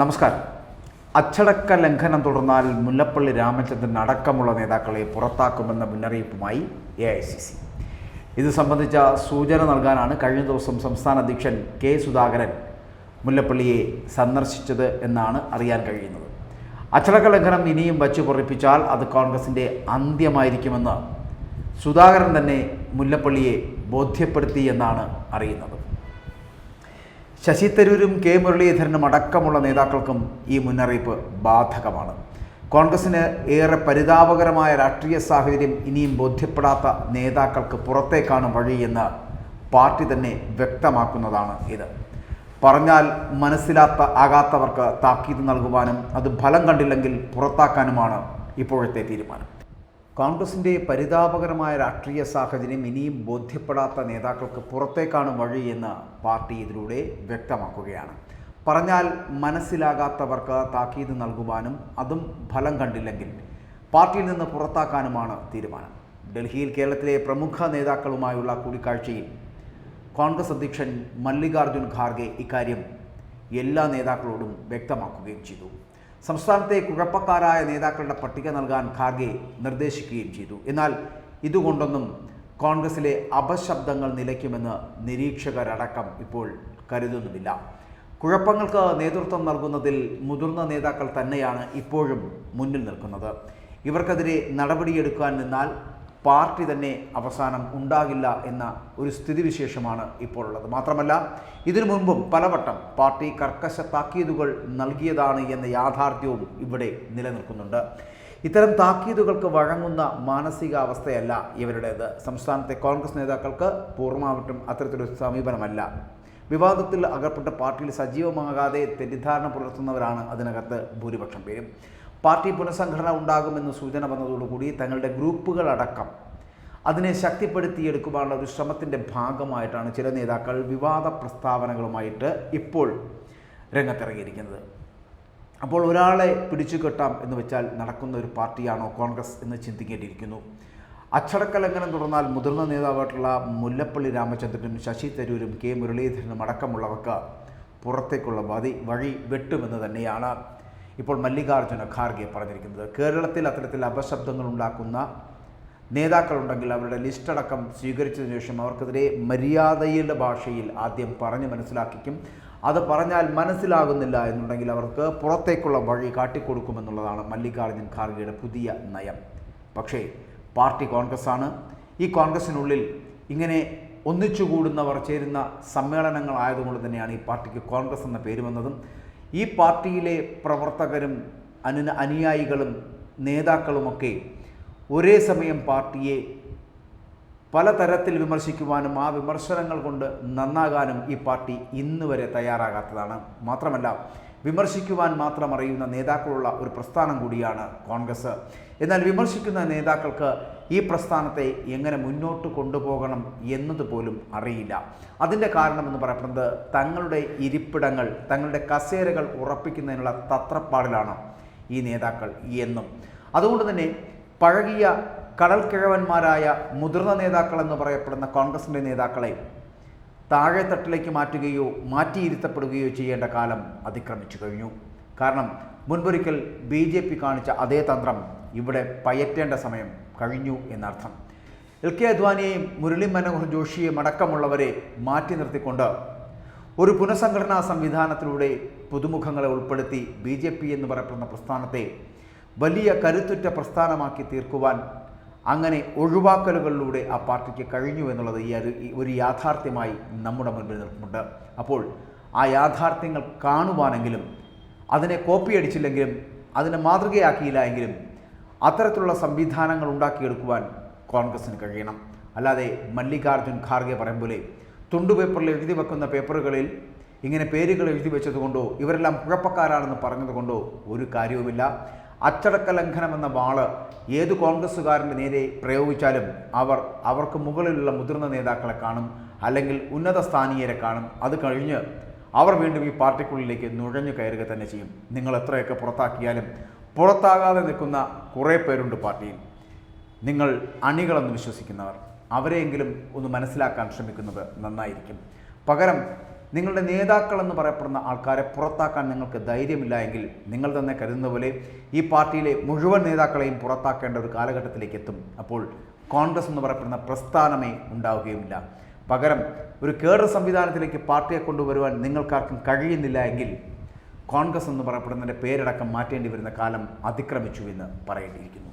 നമസ്കാരം. അച്ചടക്ക ലംഘനം തുടർന്നാൽ മുല്ലപ്പള്ളി രാമചന്ദ്രൻ അടക്കമുള്ള നേതാക്കളെ പുറത്താക്കുമെന്ന മുന്നറിയിപ്പുമായി എ ഐ സി സി ഇത് സംബന്ധിച്ച സൂചന നൽകാനാണ് കഴിഞ്ഞ ദിവസം സംസ്ഥാന അധ്യക്ഷൻ കെ സുധാകരൻ മുല്ലപ്പള്ളിയെ സന്ദർശിച്ചത് എന്നാണ് അറിയാൻ കഴിയുന്നത്. അച്ചടക്ക ലംഘനം ഇനിയും വച്ചു പൊറിപ്പിച്ചാൽ അത് കോൺഗ്രസിന്റെ അന്ത്യമായിരിക്കുമെന്ന് സുധാകരൻ തന്നെ മുല്ലപ്പള്ളിയെ ബോധ്യപ്പെടുത്തി എന്നാണ് അറിയുന്നത്. ശശി തരൂരും കെ മുരളീധരനും അടക്കമുള്ള നേതാക്കൾക്കും ഈ മുന്നറിയിപ്പ് ബാധകമാണ്. കോൺഗ്രസിന് ഏറെ പരിതാപകരമായ രാഷ്ട്രീയ സാഹചര്യം ഇനിയും ബോധ്യപ്പെടാത്ത നേതാക്കൾക്ക് പുറത്തേക്കാണ് വഴിയെന്ന് പാർട്ടി തന്നെ വ്യക്തമാക്കുന്നതാണ് ഇത്. പറഞ്ഞാൽ മനസ്സിലാത്ത ആകാത്തവർക്ക് താക്കീത് നൽകുവാനും അത് ഫലം കണ്ടില്ലെങ്കിൽ പുറത്താക്കാനുമാണ് ഇപ്പോഴത്തെ തീരുമാനം. കോൺഗ്രസിന്റെ പരിതാപകരമായ രാഷ്ട്രീയ സാഹചര്യം ഇനിയും ബോധ്യപ്പെടാത്ത നേതാക്കൾക്ക് പുറത്തേക്കാണ് വഴി എന്ന് പാർട്ടി ഇതിലൂടെ വ്യക്തമാക്കുകയാണ്. പറഞ്ഞാൽ മനസ്സിലാകാത്തവർക്ക് താക്കീത് നൽകുവാനും അതും ഫലം കണ്ടില്ലെങ്കിൽ പാർട്ടിയിൽ നിന്ന് പുറത്താക്കാനുമാണ് തീരുമാനം. ഡൽഹിയിൽ കേരളത്തിലെ പ്രമുഖ നേതാക്കളുമായുള്ള കൂടിക്കാഴ്ചയിൽ കോൺഗ്രസ് അധ്യക്ഷൻ മല്ലികാർജുൻ ഖാർഗെ ഇക്കാര്യം എല്ലാ നേതാക്കളോടും വ്യക്തമാക്കുകയും ചെയ്തു. സംസ്ഥാനത്തെ കുഴപ്പക്കാരായ നേതാക്കളുടെ പട്ടിക നൽകാൻ ഖാർഗെ നിർദ്ദേശിക്കുകയും ചെയ്തു. എന്നാൽ ഇതുകൊണ്ടൊന്നും കോൺഗ്രസിലെ അപശബ്ദങ്ങൾ നിലയ്ക്കുമെന്ന് നിരീക്ഷകരടക്കം ഇപ്പോൾ കരുതുന്നുമില്ല. കുഴപ്പങ്ങൾക്ക് നേതൃത്വം നൽകുന്നതിൽ മുതിർന്ന നേതാക്കൾ തന്നെയാണ് ഇപ്പോഴും മുന്നിൽ നിൽക്കുന്നത്. ഇവർക്കെതിരെ നടപടിയെടുക്കാൻ നിന്നാൽ പാർട്ടി തന്നെ അവസാനം ഉണ്ടാകില്ല എന്ന ഒരു സ്ഥിതിവിശേഷമാണ് ഇപ്പോൾ ഉള്ളത് മാത്രമല്ല ഇതിനു മുൻപും പലവട്ടം പാർട്ടി കർക്കശ താക്കീതുകൾ നൽകിയതാണ് എന്ന യാഥാർത്ഥ്യവും ഇവിടെ നിലനിൽക്കുന്നുണ്ട്. ഇത്തരം താക്കീതുകൾക്ക് വഴങ്ങുന്ന മാനസികാവസ്ഥയല്ല ഇവരുടേത്. സംസ്ഥാനത്തെ കോൺഗ്രസ് നേതാക്കൾക്ക് പൂർണമായിട്ടും അത്തരത്തിലൊരു സമീപനമല്ല. വിവാദത്തിൽ അകപ്പെട്ട പാർട്ടിയിൽ സജീവമാകാതെ തെറ്റിദ്ധാരണ പുലർത്തുന്നവരാണ് അതിനകത്ത് ഭൂരിപക്ഷം പേരും. പാർട്ടി പുനഃസംഘടന ഉണ്ടാകുമെന്ന് സൂചന വന്നതോടുകൂടി തങ്ങളുടെ ഗ്രൂപ്പുകളടക്കം അതിനെ ശക്തിപ്പെടുത്തിയെടുക്കുവാനുള്ള ഒരു ശ്രമത്തിന്റെ ഭാഗമായിട്ടാണ് ചില നേതാക്കൾ വിവാദ പ്രസ്താവനകളുമായിട്ട് ഇപ്പോൾ രംഗത്തിറങ്ങിയിരിക്കുന്നത്. അപ്പോൾ ഒരാളെ പിടിച്ചു കെട്ടാം എന്ന് വെച്ചാൽ നടക്കുന്ന ഒരു പാർട്ടിയാണോ കോൺഗ്രസ് എന്ന് ചിന്തിക്കേണ്ടിയിരിക്കുന്നു. അച്ചടക്ക ലംഘനം തുടർന്നാൽ മുതിർന്ന നേതാവായിട്ടുള്ള മുല്ലപ്പള്ളി രാമചന്ദ്രനും ശശി തരൂരും കെ മുരളീധരനും അടക്കമുള്ളവർക്ക് പുറത്തേക്കുള്ള വതി വഴി വെട്ടുമെന്ന് തന്നെയാണ് ഇപ്പോൾ മല്ലികാർജുന ഖാർഗെ പറഞ്ഞിരിക്കുന്നത്. കേരളത്തിൽ അത്തരത്തിൽ അപശബ്ദങ്ങൾ ഉണ്ടാക്കുന്ന നേതാക്കളുണ്ടെങ്കിൽ അവരുടെ ലിസ്റ്റ് അടക്കം സ്വീകരിച്ചതിനു ശേഷം അവർക്കെതിരെ മര്യാദയുടെ ഭാഷയിൽ ആദ്യം പറഞ്ഞ് മനസ്സിലാക്കിക്കും. അത് പറഞ്ഞാൽ മനസ്സിലാകുന്നില്ല എന്നുണ്ടെങ്കിൽ അവർക്ക് പുറത്തേക്കുള്ള വഴി കാട്ടിക്കൊടുക്കുമെന്നുള്ളതാണ് മല്ലികാർജുൻ ഖാർഗെയുടെ പുതിയ നയം. പക്ഷേ പാർട്ടി കോൺഗ്രസ്സാണ്. ഈ കോൺഗ്രസിനുള്ളിൽ ഇങ്ങനെ ഒന്നിച്ചുകൂടുന്നവർ ചേരുന്ന സമ്മേളനങ്ങളായതുകൊണ്ട് തന്നെയാണ് ഈ പാർട്ടിക്ക് കോൺഗ്രസ് എന്ന പേര് വന്നതും. ഈ പാർട്ടിയിലെ പ്രവർത്തകരും അനു അനുയായികളും നേതാക്കളുമൊക്കെ ഒരേ സമയം പാർട്ടിയെ പലതരത്തിൽ വിമർശിക്കുവാനും ആ വിമർശനങ്ങൾ കൊണ്ട് നന്നാകാനും ഈ പാർട്ടി ഇന്ന് വരെ തയ്യാറാകാത്തതാണ്. മാത്രമല്ല വിമർശിക്കുവാൻ മാത്രം അറിയുന്ന നേതാക്കളുള്ള ഒരു പ്രസ്ഥാനം കൂടിയാണ് കോൺഗ്രസ്. എന്നാൽ വിമർശിക്കുന്ന നേതാക്കൾക്ക് ഈ പ്രസ്ഥാനത്തെ എങ്ങനെ മുന്നോട്ട് കൊണ്ടുപോകണം എന്നതുപോലും അറിയില്ല. അതിന്റെ കാരണമെന്ന് പറയപ്പെടുന്നത് തങ്ങളുടെ ഇരിപ്പിടങ്ങൾ തങ്ങളുടെ കസേരകൾ ഉറപ്പിക്കുന്നതിനുള്ള തത്രപ്പാടിലാണ് ഈ നേതാക്കൾ എന്നും. അതുകൊണ്ട് തന്നെ പഴകിയ കടൽക്കിഴവന്മാരായ മുതിർന്ന നേതാക്കൾ എന്ന് പറയപ്പെടുന്ന കോൺഗ്രസിന്റെ നേതാക്കളെ താഴെത്തട്ടിലേക്ക് മാറ്റുകയോ മാറ്റിയിരുത്തപ്പെടുകയോ ചെയ്യേണ്ട കാലം അതിക്രമിച്ചു കഴിഞ്ഞു. കാരണം മുൻപൊരിക്കൽ ബി ജെ പി കാണിച്ച അതേ തന്ത്രം ഇവിടെ പയറ്റേണ്ട സമയം കഴിഞ്ഞു എന്നർത്ഥം. എൽ കെ അദ്വാനിയെയും മുരളി മനോഹർ ജോഷിയെയും അടക്കമുള്ളവരെ മാറ്റി നിർത്തിക്കൊണ്ട് ഒരു പുനഃസംഘടനാ സംവിധാനത്തിലൂടെ പുതുമുഖങ്ങളെ ഉൾപ്പെടുത്തി ബി ജെ പി എന്ന് പറയപ്പെടുന്ന പ്രസ്ഥാനത്തെ വലിയ കരുത്തുറ്റ പ്രസ്ഥാനമാക്കി തീർക്കുവാൻ അങ്ങനെ ഒഴിവാക്കലുകളിലൂടെ ആ പാർട്ടിക്ക് കഴിഞ്ഞു എന്നുള്ളത് ഈ ഒരു യാഥാർത്ഥ്യമായി നമ്മുടെ മുൻപിൽ നിൽക്കുന്നുണ്ട് അപ്പോൾ ആ യാഥാർത്ഥ്യങ്ങൾ കാണുവാനെങ്കിലും അതിനെ കോപ്പി അടിച്ചില്ലെങ്കിലും അതിനെ മാതൃകയാക്കിയില്ല എങ്കിലും അത്തരത്തിലുള്ള സംവിധാനങ്ങൾ ഉണ്ടാക്കിയെടുക്കുവാൻ കോൺഗ്രസിന് കഴിയണം. അല്ലാതെ മല്ലികാർജുൻ ഖാർഗെ പറയും പോലെ തുണ്ടുപേപ്പറിൽ എഴുതി വെക്കുന്ന പേപ്പറുകളിൽ ഇങ്ങനെ പേരുകൾ എഴുതി വെച്ചതുകൊണ്ടോ ഇവരെല്ലാം കുഴപ്പക്കാരാണെന്ന് പറഞ്ഞതുകൊണ്ടോ ഒരു കാര്യവുമില്ല. അച്ചടക്ക ലംഘനം എന്ന വാൾ ഏത് കോൺഗ്രസ്സുകാരന്റെ നേരെ പ്രയോഗിച്ചാലും അവർ അവർക്ക് മുകളിലുള്ള മുതിർന്ന നേതാക്കളെ കാണും അല്ലെങ്കിൽ ഉന്നത സ്ഥാനീയരെ കാണും. അത് കഴിഞ്ഞ് അവർ വീണ്ടും ഈ പാർട്ടിക്കുള്ളിലേക്ക് നുഴഞ്ഞു കയറുക തന്നെ ചെയ്യും. നിങ്ങൾ എത്രയൊക്കെ പുറത്താക്കിയാലും പുറത്താകാതെ നിൽക്കുന്ന കുറേ പേരുണ്ട് പാർട്ടിയിൽ. നിങ്ങൾ അണികളെന്ന് വിശ്വസിക്കുന്നവർ. അവരെയെങ്കിലും ഒന്ന് മനസ്സിലാക്കാൻ ശ്രമിക്കുന്നത് നന്നായിരിക്കും. പകരം നിങ്ങളുടെ നേതാക്കൾ എന്ന് പറയപ്പെടുന്ന ആൾക്കാരെ പുറത്താക്കാൻ നിങ്ങൾക്ക് ധൈര്യമില്ല എങ്കിൽ നിങ്ങൾ തന്നെ കരുതുന്ന പോലെ ഈ പാർട്ടിയിലെ മുഴുവൻ നേതാക്കളെയും പുറത്താക്കേണ്ട ഒരു കാലഘട്ടത്തിലേക്ക് എത്തും. അപ്പോൾ കോൺഗ്രസ് എന്ന് പറയപ്പെടുന്ന പ്രസ്ഥാനമേ ഉണ്ടാവുകയുമില്ല. പകരം ഒരു കേഡർ സംവിധാനത്തിലേക്ക് പാർട്ടിയെ കൊണ്ടുവരുവാൻ നിങ്ങൾക്കാർക്കും കഴിയുന്നില്ല എങ്കിൽ കോൺഗ്രസ് എന്ന് പറയപ്പെടുന്നതിന്റെ പേരടക്കം മാറ്റേണ്ടി വരുന്ന കാലം അതിക്രമിച്ചു എന്ന് പറയേണ്ടിയിരിക്കുന്നു.